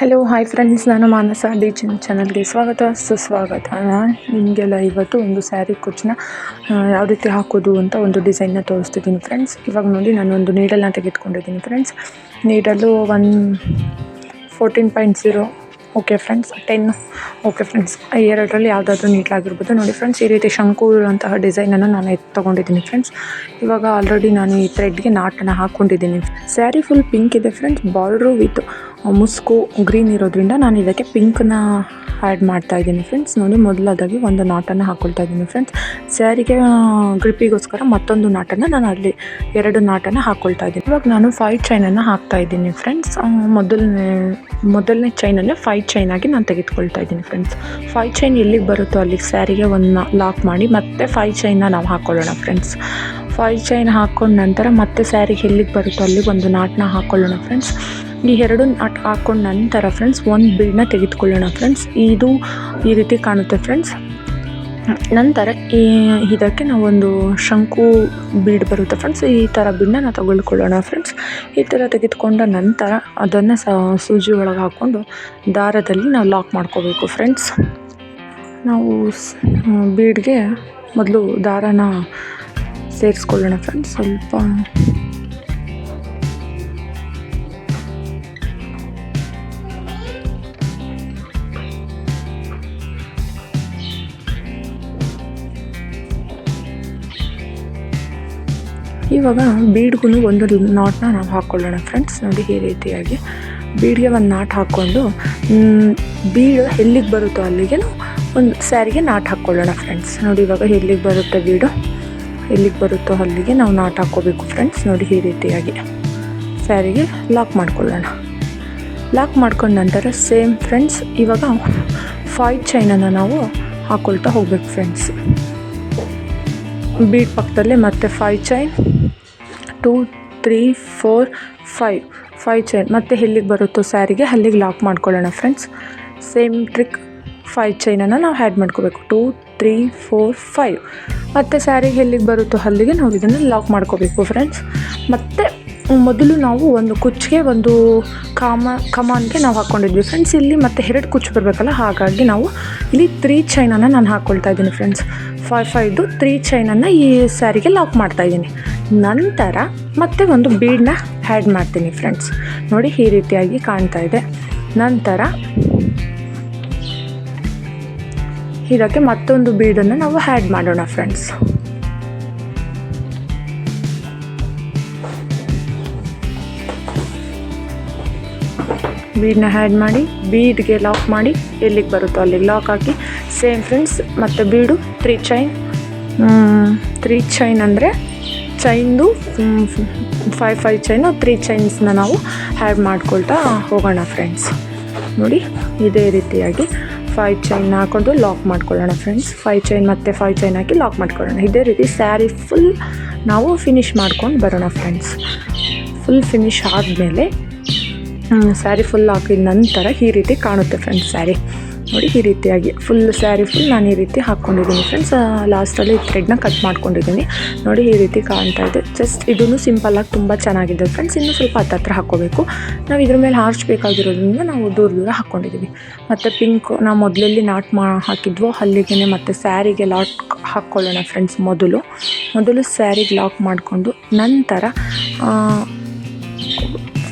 Hello hi friends ನಾನು ಮಾನಸ D ಚಿನ್ ಚಾನಲ್ಗೆ ಸ್ವಾಗತ. ಸುಸ್ವಾಗತ. ನಿಮಗೆಲ್ಲ ಇವತ್ತು ಒಂದು ಸ್ಯಾರಿ ಕುಚ್ಚನ್ನ ಯಾವ ರೀತಿ ಹಾಕೋದು ಅಂತ ಒಂದು ಡಿಸೈನ್ನ ತೋರಿಸ್ತಿದ್ದೀನಿ ಫ್ರೆಂಡ್ಸ್ ಇವಾಗ ನೋಡಿ, ನಾನು ಒಂದು ನೀಡಲ್ನ ತೆಗೆದುಕೊಂಡಿದ್ದೀನಿ friends needle one fourteen point zero okay friends ten okay friends ಎರಡರಲ್ಲಿ ಯಾವುದಾದ್ರೂ ನೀಟ್ಲಾಗಿರ್ಬೋದು. ನೋಡಿ ಫ್ರೆಂಡ್ಸ್ ಈ ರೀತಿ ಶಂಕು ಇರುವಂತಹ ಡಿಸೈನನ್ನು ನಾನು ಎತ್ತು ತೊಗೊಂಡಿದ್ದೀನಿ ಫ್ರೆಂಡ್ಸ್ ಇವಾಗ ಆಲ್ರೆಡಿ ನಾನು ಈ ಥ್ರೆಡ್ಗೆ ನಾಟನ್ನು ಹಾಕ್ಕೊಂಡಿದ್ದೀನಿ ಸ್ಯಾರಿ ಫುಲ್ ಪಿಂಕ್ ಇದೆ ಫ್ರೆಂಡ್ಸ್ ಬಾರ್ಡ್ರು ವಿತ್ ಮುಸ್ಕು ಗ್ರೀನ್ ಇರೋದ್ರಿಂದ ನಾನು ಇದಕ್ಕೆ ಪಿಂಕ್ನ ಆ್ಯಡ್ ಮಾಡ್ತಾ ಇದ್ದೀನಿ ಫ್ರೆಂಡ್ಸ್ ನೋಡಿ, ಮೊದಲಾದಾಗಿ ಒಂದು ನಾಟನ್ನು ಹಾಕ್ಕೊಳ್ತಾ ಇದ್ದೀನಿ ಫ್ರೆಂಡ್ಸ್ ಸ್ಯಾರಿಗೆ ಗ್ರಿಪ್ಪಿಗೋಸ್ಕರ ಮತ್ತೊಂದು ನಾಟನ್ನು ನಾನು ಅಲ್ಲಿ ಎರಡು ನಾಟನ್ನು ಹಾಕ್ಕೊಳ್ತಾ ಇದ್ದೀನಿ. ಇವಾಗ ನಾನು ಫೈವ್ ಚೈನನ್ನು ಹಾಕ್ತಾ ಇದ್ದೀನಿ ಫ್ರೆಂಡ್ಸ್ ಮೊದಲನೇ ಮೊದಲನೇ ಚೈನಲ್ಲೇ ಫೈವ್ ಚೈನ್ ಆಗಿ ನಾನು ತೆಗೆದುಕೊಳ್ತಾ ಇದ್ದೀನಿ ಫ್ರೆಂಡ್ಸ್ ಫೈವ್ ಚೈನ್ ಎಲ್ಲಿಗೆ ಬರುತ್ತೋ ಅಲ್ಲಿಗೆ ಸ್ಯಾರಿಗೆ ಒಂದು ಲಾಕ್ ಮಾಡಿ ಮತ್ತೆ ಫೈವ್ ಚೈನ್ನ ನಾವು ಹಾಕ್ಕೊಳ್ಳೋಣ ಫ್ರೆಂಡ್ಸ್ ಫೈವ್ ಚೈನ್ ಹಾಕ್ಕೊಂಡ ನಂತರ ಮತ್ತೆ ಸ್ಯಾರಿಗೆ ಎಲ್ಲಿಗೆ ಬರುತ್ತೋ ಅಲ್ಲಿಗೆ ಒಂದು ನಾಟನ್ನ ಹಾಕ್ಕೊಳ್ಳೋಣ ಫ್ರೆಂಡ್ಸ್ ಈ ಎರಡು ನಾಟ್ ಹಾಕ್ಕೊಂಡ ನಂತರ ಫ್ರೆಂಡ್ಸ್ ಒಂದು ಬೀಡನ್ನ ತೆಗೆದುಕೊಳ್ಳೋಣ ಫ್ರೆಂಡ್ಸ್ ಇದು ಈ ರೀತಿ ಕಾಣುತ್ತೆ ಫ್ರೆಂಡ್ಸ್ ನಂತರ ಈ ಇದಕ್ಕೆ ನಾವೊಂದು ಶಂಕು ಬೀಡ್ ಬರುತ್ತೆ ಫ್ರೆಂಡ್ಸ್ ಈ ಥರ ನಾವು ತಗೊಳ್ಕೊಳ್ಳೋಣ ಫ್ರೆಂಡ್ಸ್ ಈ ಥರ ತೆಗೆದುಕೊಂಡ ನಂತರ ಅದನ್ನು ಸೂಜಿ ಒಳಗೆ ಹಾಕ್ಕೊಂಡು ದಾರದಲ್ಲಿ ನಾವು ಲಾಕ್ ಮಾಡ್ಕೋಬೇಕು ಫ್ರೆಂಡ್ಸ್ ನಾವು ಬೀಡ್ಗೆ ಮೊದಲು ದಾರನ ಸೇರಿಸ್ಕೊಳ್ಳೋಣ ಫ್ರೆಂಡ್ಸ್ ಸ್ವಲ್ಪ ಇವಾಗ ಬೀಡ್ಗೂ ಒಂದು ನಾಟ್ನ ನಾವು ಹಾಕ್ಕೊಳ್ಳೋಣ ಫ್ರೆಂಡ್ಸ್ ನೋಡಿ ಈ ರೀತಿಯಾಗಿ ಬೀಡ್ಗೆ ಒಂದು ನಾಟ್ ಹಾಕ್ಕೊಂಡು ಬೀಡು ಎಲ್ಲಿಗೆ ಬರುತ್ತೋ ಅಲ್ಲಿಗೆ ಒಂದು ಸ್ಯಾರಿಗೆ ನಾಟ್ ಹಾಕ್ಕೊಳ್ಳೋಣ ಫ್ರೆಂಡ್ಸ್ ನೋಡಿ ಇವಾಗ ಎಲ್ಲಿಗೆ ಬರುತ್ತೆ ಬೀಡು? ಎಲ್ಲಿಗೆ ಬರುತ್ತೋ ಅಲ್ಲಿಗೆ ನಾವು ನಾಟ್ ಹಾಕ್ಕೋಬೇಕು ಫ್ರೆಂಡ್ಸ್ ನೋಡಿ ಈ ರೀತಿಯಾಗಿ ಸ್ಯಾರಿಗೆ ಲಾಕ್ ಮಾಡ್ಕೊಳ್ಳೋಣ. ಲಾಕ್ ಮಾಡ್ಕೊಂಡ ನಂತರ ಸೇಮ್ ಫ್ರೆಂಡ್ಸ್ ಇವಾಗ ಫೈವ್ ಚೈನನ್ನು ನಾವು ಹಾಕ್ಕೊಳ್ತಾ ಹೋಗ್ಬೇಕು ಫ್ರೆಂಡ್ಸ್ ಬೀಡ್ ಪಕ್ಕದಲ್ಲೇ ಮತ್ತೆ five chain two three four five five chain ಮತ್ತು ಎಲ್ಲಿಗೆ ಬರುತ್ತೋ ಸ್ಯಾರಿಗೆ ಅಲ್ಲಿಗೆ ಲಾಕ್ ಮಾಡ್ಕೊಳ್ಳೋಣ ಫ್ರೆಂಡ್ಸ್ ಸೇಮ್ ಟ್ರಿಕ್ ಫೈವ್ ಚೈನನ್ನು ನಾವು ಆ್ಯಡ್ ಮಾಡ್ಕೋಬೇಕು. ಟೂ ತ್ರೀ ಫೋರ್ ಫೈವ್ ಮತ್ತು ಸ್ಯಾರಿಗೆ ಎಲ್ಲಿಗೆ ಬರುತ್ತೋ ಅಲ್ಲಿಗೆ ನಾವು ಇದನ್ನು ಲಾಕ್ ಮಾಡ್ಕೋಬೇಕು ಫ್ರೆಂಡ್ಸ್ ಮತ್ತು ಮೊದಲು ನಾವು ಒಂದು ಕುಚ್ಚಿಗೆ ಒಂದು ಕಾಮ, ಕಮಾನ್ಗೆ ನಾವು ಹಾಕ್ಕೊಂಡಿದ್ವಿ ಫ್ರೆಂಡ್ಸ್ ಇಲ್ಲಿ ಮತ್ತೆ ಎರಡು ಕುಚ್ಚು ಬರಬೇಕಲ್ಲ? ಹಾಗಾಗಿ ನಾವು ಇಲ್ಲಿ ತ್ರೀ ಚೈನನ್ನು ನಾನು ಹಾಕ್ಕೊಳ್ತಾ ಇದ್ದೀನಿ ಫ್ರೆಂಡ್ಸ್ ಫೈ ಫೈದು ತ್ರೀ ಚೈನನ್ನು ಈ ಸ್ಯಾರಿಗೆ ಲಾಕ್ ಮಾಡ್ತಾ ಇದ್ದೀನಿ. ನಂತರ ಮತ್ತೆ ಒಂದು ಬೀಡನ್ನ ಆ್ಯಡ್ ಮಾಡ್ತೀನಿ ಫ್ರೆಂಡ್ಸ್ ನೋಡಿ, ಈ ರೀತಿಯಾಗಿ ಕಾಣ್ತಾ ಇದೆ. ನಂತರ ಇದಕ್ಕೆ ಮತ್ತೊಂದು ಬೀಡನ್ನು ನಾವು ಆ್ಯಡ್ ಮಾಡೋಣ ಫ್ರೆಂಡ್ಸ್ ಬೀಡನ್ನ ಆ್ಯಡ್ ಮಾಡಿ ಬೀಡ್ಗೆ ಲಾಕ್ ಮಾಡಿ ಎಲ್ಲಿಗೆ ಬರುತ್ತೋ ಅಲ್ಲಿಗೆ ಲಾಕ್ ಹಾಕಿ. ಸೇಮ್ ಫ್ರೆಂಡ್ಸ್ ಮತ್ತು bead three chain three chain ಅಂದರೆ ಚೈನ್ದು ಫೈವ್ ಫೈವ್ ಚೈನು ತ್ರೀ ಚೈನ್ಸ್ನ ನಾವು ಆ್ಯಡ್ ಮಾಡ್ಕೊಳ್ತಾ ಹೋಗೋಣ ಫ್ರೆಂಡ್ಸ್ ನೋಡಿ, ಇದೇ ರೀತಿಯಾಗಿ ಫೈವ್ ಚೈನ್ ಹಾಕೊಂಡು ಲಾಕ್ ಮಾಡ್ಕೊಳ್ಳೋಣ ಫ್ರೆಂಡ್ಸ್ ಫೈವ್ ಚೈನ್ ಮತ್ತು ಫೈವ್ ಚೈನ್ ಹಾಕಿ ಲಾಕ್ ಮಾಡ್ಕೊಳ್ಳೋಣ. ಇದೇ ರೀತಿ ಸ್ಯಾರಿ ಫುಲ್ ನಾವು ಫಿನಿಶ್ ಮಾಡ್ಕೊಂಡು ಬರೋಣ ಫ್ರೆಂಡ್ಸ್ ಫುಲ್ ಫಿನಿಶ್ ಆದಮೇಲೆ ಸ್ಯಾರಿ ಫುಲ್ ಹಾಕಿದ ನಂತರ ಈ ರೀತಿ ಕಾಣುತ್ತೆ ಫ್ರೆಂಡ್ಸ್ ಸ್ಯಾರಿ. ನೋಡಿ, ಈ ರೀತಿಯಾಗಿ ಫುಲ್ ಸ್ಯಾರಿ ಫುಲ್ ನಾನು ಈ ರೀತಿ ಹಾಕ್ಕೊಂಡಿದ್ದೀನಿ ಫ್ರೆಂಡ್ಸ್ ಲಾಸ್ಟಲ್ಲಿ ಥ್ರೆಡ್ನ ಕಟ್ ಮಾಡ್ಕೊಂಡಿದ್ದೀನಿ. ನೋಡಿ, ಈ ರೀತಿ ಕಾಣ್ತಾ ಇದೆ. ಜಸ್ಟ್ ಇದೂ ಸಿಂಪಲ್ಲಾಗಿ ತುಂಬ ಚೆನ್ನಾಗಿದೆ ಫ್ರೆಂಡ್ಸ್ ಇನ್ನೂ ಸ್ವಲ್ಪ ಹತ್ತತ್ರ ಹಾಕ್ಕೋಬೇಕು. ನಾವು ಇದ್ರ ಮೇಲೆ ಹಾರಿಸ್ಬೇಕಾಗಿರೋದ್ರಿಂದ ನಾವು ದೂರ ದೂರ ಹಾಕ್ಕೊಂಡಿದ್ದೀವಿ ಮತ್ತು ಪಿಂಕ್ ನಾವು ಮೊದಲಲ್ಲಿ ನಾಟ್ ಮಾ, ಹಾಕಿದ್ವೋ ಅಲ್ಲಿಗೆ ಮತ್ತು ಸ್ಯಾರಿಗೆ ಲಾಟ್ ಹಾಕ್ಕೊಳ್ಳೋಣ ಫ್ರೆಂಡ್ಸ್ ಮೊದಲು. ಮೊದಲು ಸ್ಯಾರಿಗೆ ಲಾಕ್ ಮಾಡಿಕೊಂಡು ನಂತರ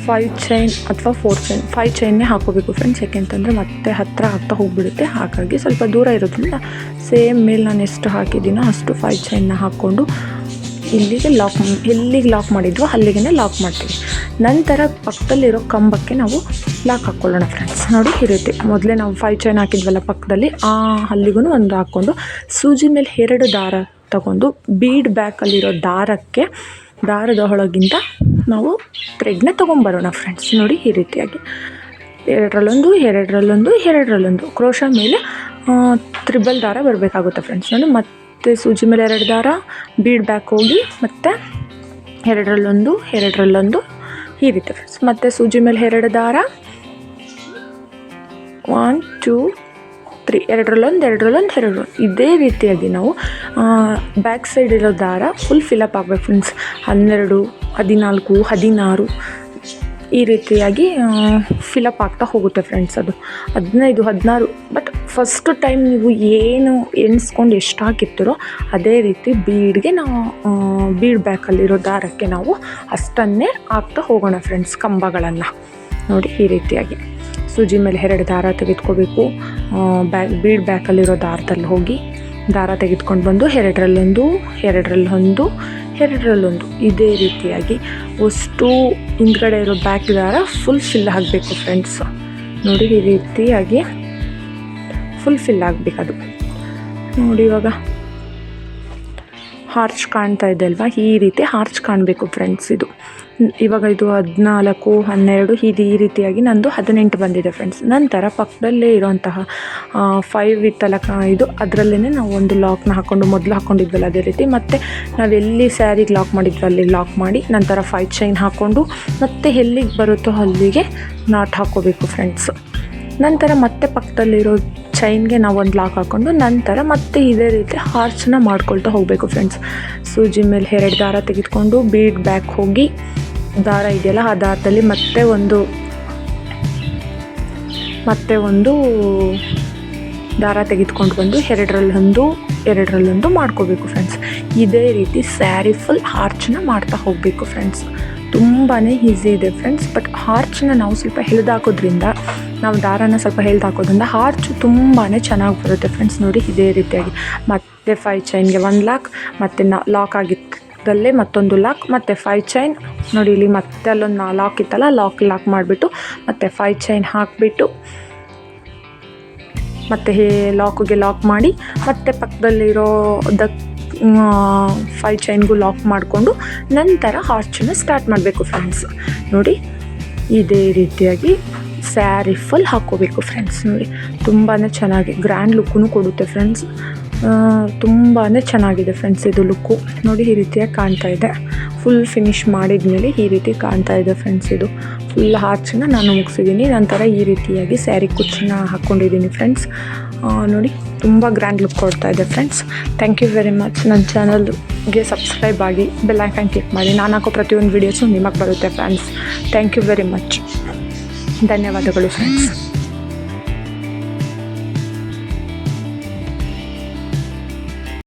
ಫೈವ್ ಚೈನ್ ಅಥವಾ ಫೋರ್ ಚೈನ್ ಫೈವ್ ಚೈನ್ನೇ ಹಾಕೋಬೇಕು ಫ್ರೆಂಡ್ಸ್ ಯಾಕೆಂತಂದರೆ ಮತ್ತೆ ಹತ್ತಿರ ಆಗ್ತಾ ಹೋಗಿಬಿಡುತ್ತೆ. ಹಾಗಾಗಿ ಸ್ವಲ್ಪ ದೂರ ಇರೋದ್ರಿಂದ ಸೇಮ್ ಮೇಲೆ ನಾನು ಎಷ್ಟು ಹಾಕಿದ್ದೀನೋ ಅಷ್ಟು ಫೈವ್ ಚೈನ್ನ ಹಾಕ್ಕೊಂಡು ಇಲ್ಲಿಗೆ ಲಾಕ್ ಎಲ್ಲಿಗೆ ಲಾಕ್ ಮಾಡಿದ್ವೋ ಅಲ್ಲಿಗೆ ಲಾಕ್ ಮಾಡ್ತೀವಿ. ನಂತರ ಪಕ್ಕದಲ್ಲಿರೋ ಕಂಬಕ್ಕೆ ನಾವು ಲಾಕ್ ಹಾಕ್ಕೊಳ್ಳೋಣ ಫ್ರೆಂಡ್ಸ್ ನೋಡಿ ಈ ಮೊದಲೇ ನಾವು ಫೈವ್ ಚೈನ್ ಹಾಕಿದ್ವಲ್ಲ ಪಕ್ಕದಲ್ಲಿ, ಆ ಅಲ್ಲಿಗೂ ಒಂದು ಹಾಕ್ಕೊಂಡು ಸೂಜಿ ಮೇಲೆ ಎರಡು ದಾರ ತಗೊಂಡು ಬೀಡ್ ಬ್ಯಾಕಲ್ಲಿರೋ ದಾರಕ್ಕೆ, ದಾರದ ಒಳಗಿಂದ ನಾವು ಥ್ರೆಡ್ನ ತೊಗೊಂಬರೋಣ ಫ್ರೆಂಡ್ಸ್ ನೋಡಿ ಈ ರೀತಿಯಾಗಿ. ಎರಡರಲ್ಲೊಂದು ಎರಡರಲ್ಲೊಂದು ಎರಡರಲ್ಲೊಂದು. ಕ್ರೋಶ ಮೇಲೆ ತ್ರಿಬಲ್ ದಾರ ಬರಬೇಕಾಗುತ್ತೆ ಫ್ರೆಂಡ್ಸ್ ನೋಡಿ, ಮತ್ತು ಸೂಜಿ ಮೇಲೆ ಎರಡು ದಾರ ಬೀಡ್ ಬ್ಯಾಕ್ ಹೋಗಿ ಮತ್ತು ಎರಡರಲ್ಲೊಂದು ಎರಡರಲ್ಲೊಂದು ಈ ರೀತಿ ಫ್ರೆಂಡ್ಸ್ ಮತ್ತು ಸೂಜಿ ಮೇಲೆ ಎರಡು ದಾರ. ಒನ್ ಟೂ ತ್ರೀ ಎರಡರಲ್ಲೊಂದು ಎರಡರಲ್ಲೊಂದು ಎರಡು ಇದೇ ರೀತಿಯಾಗಿ ನಾವು ಬ್ಯಾಕ್ ಸೈಡ್ ಇರೋ ದಾರ ಫುಲ್ ಫಿಲಪ್ ಆಗಬೇಕು ಫ್ರೆಂಡ್ಸ್ ಹನ್ನೆರಡು ಹದಿನಾಲ್ಕು, ಹದಿನಾರು ಈ ರೀತಿಯಾಗಿ ಫಿಲಪ್ ಆಗ್ತಾ ಹೋಗುತ್ತೆ ಫ್ರೆಂಡ್ಸ್ ಅದು. ಹದಿನೈದು, ಹದಿನಾರು ಬಟ್ ಫಸ್ಟ್ ಟೈಮ್ ನೀವು ಏನು ಎಣಿಸ್ಕೊಂಡು ಎಷ್ಟು ಹಾಕಿರ್ತೀರೋ ಅದೇ ರೀತಿ ಬೀಡ್ಗೆ ನಾವು ಬೀಡ್ ಬ್ಯಾಕಲ್ಲಿರೋ ದಾರಕ್ಕೆ ನಾವು ಅಷ್ಟನ್ನೇ ಹಾಕ್ತಾ ಹೋಗೋಣ ಫ್ರೆಂಡ್ಸ್ ಕಂಬಗಳನ್ನು. ನೋಡಿ ಈ ರೀತಿಯಾಗಿ. ಸೂಜಿ ಮೇಲೆ ಎರಡು ದಾರ ತೆಗೆದುಕೋಬೇಕು. ಬ್ಯಾ ಬೀಡ್ ಬ್ಯಾಕಲ್ಲಿರೋ ದಾರದಲ್ಲಿ ಹೋಗಿ ದಾರ ತೆಗೆದುಕೊಂಡು ಬಂದು ಎರಡರಲ್ಲೊಂದು ಎರಡರಲ್ಲೊಂದು ಎರಡರಲ್ಲೊಂದು. ಇದೇ ರೀತಿಯಾಗಿ ಅಷ್ಟು ಹಿಂದ್ಗಡೆ ಇರೋ ಬ್ಯಾಕ್ ದಾರ ಫುಲ್ ಫಿಲ್ ಆಗಬೇಕು ಫ್ರೆಂಡ್ಸ್ ನೋಡಿ ಈ ರೀತಿಯಾಗಿ ಫುಲ್ ಫಿಲ್ ಆಗಬೇಕದು. ನೋಡಿ ಇವಾಗ ಹಾರ್ಚ್ ಕಾಣ್ತಾ ಇದೆ ಅಲ್ವಾ? ಈ ರೀತಿ ಹಾರ್ಚ್ ಕಾಣಬೇಕು ಫ್ರೆಂಡ್ಸ್ ಇದು. ಇವಾಗ ಇದು ಹದಿನಾಲ್ಕು, ಹನ್ನೆರಡು ಇದು ಈ ರೀತಿಯಾಗಿ ನಂದು ಹದಿನೆಂಟು ಬಂದಿದೆ ಫ್ರೆಂಡ್ಸ್ ನಂತರ ಪಕ್ಕದಲ್ಲೇ ಇರೋಂತಹ ಫೈವ್ ಇತ್ತಲ್ಲ ಇದು ಅದರಲ್ಲೇ ನಾವು ಒಂದು ಲಾಕ್ನ ಹಾಕ್ಕೊಂಡು ಮೊದಲು ಹಾಕ್ಕೊಂಡಿದ್ವಲ್ಲ ಅದೇ ರೀತಿ. ಮತ್ತು ನಾವು ಎಲ್ಲಿ ಸ್ಯಾರಿಗೆ ಲಾಕ್ ಮಾಡಿದ್ವಿ ಅಲ್ಲಿ ಲಾಕ್ ಮಾಡಿ ನಂತರ ಫೈವ್ ಚೈನ್ ಹಾಕ್ಕೊಂಡು ಮತ್ತೆ ಎಲ್ಲಿಗೆ ಬರುತ್ತೋ ಅಲ್ಲಿಗೆ ನಾಟ್ ಹಾಕ್ಕೋಬೇಕು ಫ್ರೆಂಡ್ಸ್ ನಂತರ ಮತ್ತೆ ಪಕ್ಕದಲ್ಲಿರೋ ಚೈನ್ಗೆ ನಾವು ಒಂದು ಲಾಕ್ ಹಾಕ್ಕೊಂಡು ನಂತರ ಮತ್ತೆ ಇದೇ ರೀತಿ ಹಾರ್ಚನ್ನ ಮಾಡ್ಕೊಳ್ತಾ ಹೋಗಬೇಕು ಫ್ರೆಂಡ್ಸ್ ಸೂಜಿ ಮೇಲೆ ಎರಡು ದಾರ ತೆಗೆದುಕೊಂಡು ಬೀಡ್ ಬ್ಯಾಕ್ ಹೋಗಿ ದಾರ ಇದೆಯಲ್ಲ, ಆ ದಾರದಲ್ಲಿ ಮತ್ತೆ ಒಂದು ಮತ್ತೆ ಒಂದು ದಾರ ತೆಗೆದುಕೊಂಡು ಬಂದು ಎರಡರಲ್ಲೊಂದು ಎರಡರಲ್ಲೊಂದು ಮಾಡ್ಕೋಬೇಕು ಫ್ರೆಂಡ್ಸ್ ಇದೇ ರೀತಿ ಸ್ಯಾರಿ ಫುಲ್ ಹಾರ್ಚನ್ನ ಮಾಡ್ತಾ ಹೋಗಬೇಕು ಫ್ರೆಂಡ್ಸ್ ತುಂಬಾ ಈಸಿ ಇದೆ ಫ್ರೆಂಡ್ಸ್ ಬಟ್ ಹಾರ್ಚನ್ನ ನಾವು ಸ್ವಲ್ಪ ಹೆಳ್ದಾಕೋದ್ರಿಂದ ನಾವು ದಾರನ ಸ್ವಲ್ಪ ಹೇಳ್ದಾಕೋದ್ರಿಂದ ಹಾರ್ಚು ತುಂಬಾ ಚೆನ್ನಾಗಿ ಬರುತ್ತೆ ಫ್ರೆಂಡ್ಸ್ ನೋಡಿ, ಇದೇ ರೀತಿಯಾಗಿ. ಮತ್ತೆ ಫೈವ್ ಚೈನ್ಗೆ ಒನ್ ಲಾಕ್ ಮತ್ತು ನಾ ಲಾಕ್ ಆಗಿದ್ದಲ್ಲೇ ಮತ್ತೊಂದು ಲಾಕ್ ಮತ್ತು ಫೈವ್ ಚೈನ್ ನೋಡಿ ಇಲ್ಲಿ ಮತ್ತೆ ಅಲ್ಲೊಂದು ಲಾಕ್ ಇತ್ತಲ್ಲ ಲಾಕ್ ಲಾಕ್ ಮಾಡಿಬಿಟ್ಟು ಮತ್ತು ಫೈವ್ ಚೈನ್ ಹಾಕಿಬಿಟ್ಟು ಮತ್ತು ಹೇ ಲಾಕ್ಗೆ ಲಾಕ್ ಮಾಡಿ, ಮತ್ತೆ ಪಕ್ಕದಲ್ಲಿರೋ ದ ಫೈ ಚೈನ್ಗೂ ಲಾಕ್ ಮಾಡಿಕೊಂಡು ನಂತರ ಹಾರ್ಚನ್ನು ಸ್ಟಾರ್ಟ್ ಮಾಡಬೇಕು ಫ್ರೆಂಡ್ಸ್ ನೋಡಿ, ಇದೇ ರೀತಿಯಾಗಿ ಸ್ಯಾರಿ ಫುಲ್ ಹಾಕ್ಕೋಬೇಕು ಫ್ರೆಂಡ್ಸ್ ನೋಡಿ ತುಂಬಾ ಚೆನ್ನಾಗಿ ಗ್ರ್ಯಾಂಡ್ ಲುಕ್ಕೂ ಕೊಡುತ್ತೆ ಫ್ರೆಂಡ್ಸ್ ತುಂಬಾ ಚೆನ್ನಾಗಿದೆ ಫ್ರೆಂಡ್ಸ್ ಇದು ಲುಕ್ಕು ನೋಡಿ ಈ ರೀತಿಯಾಗಿ ಕಾಣ್ತಾ ಇದೆ. ಫುಲ್ ಫಿನಿಶ್ ಮಾಡಿದ್ಮೇಲೆ ಈ ರೀತಿ ಕಾಣ್ತಾ ಇದೆ ಫ್ರೆಂಡ್ಸ್ ಇದು. ಫುಲ್ ಹಾರ್ಚನ್ನ ನಾನು ಮುಗಿಸಿದ್ದೀನಿ. ನಂತರ ಈ ರೀತಿಯಾಗಿ ಸ್ಯಾರಿ ಕುಚ್ಚನ್ನ ಹಾಕ್ಕೊಂಡಿದ್ದೀನಿ ಫ್ರೆಂಡ್ಸ್ ನೋಡಿ, ತುಂಬ ಗ್ರ್ಯಾಂಡ್ ಲುಕ್ ಕೊಡ್ತಾ ಇದೆ friends thank you very much ನನ್ನ ಚಾನಲ್ಗೆ ಸಬ್ಸ್ಕ್ರೈಬ್ ಆಗಿ ಬೆಲ್ ಐಕನ್ ಕ್ಲಿಕ್ ಮಾಡಿ. ನಾನು ಹಾಕೋ ಪ್ರತಿಯೊಂದು ವೀಡಿಯೋಸು ನಿಮಗೆ ಬರುತ್ತೆ friends thank you very much ಧನ್ಯವಾದಗಳು ಫ್ರೆಂಡ್ಸ್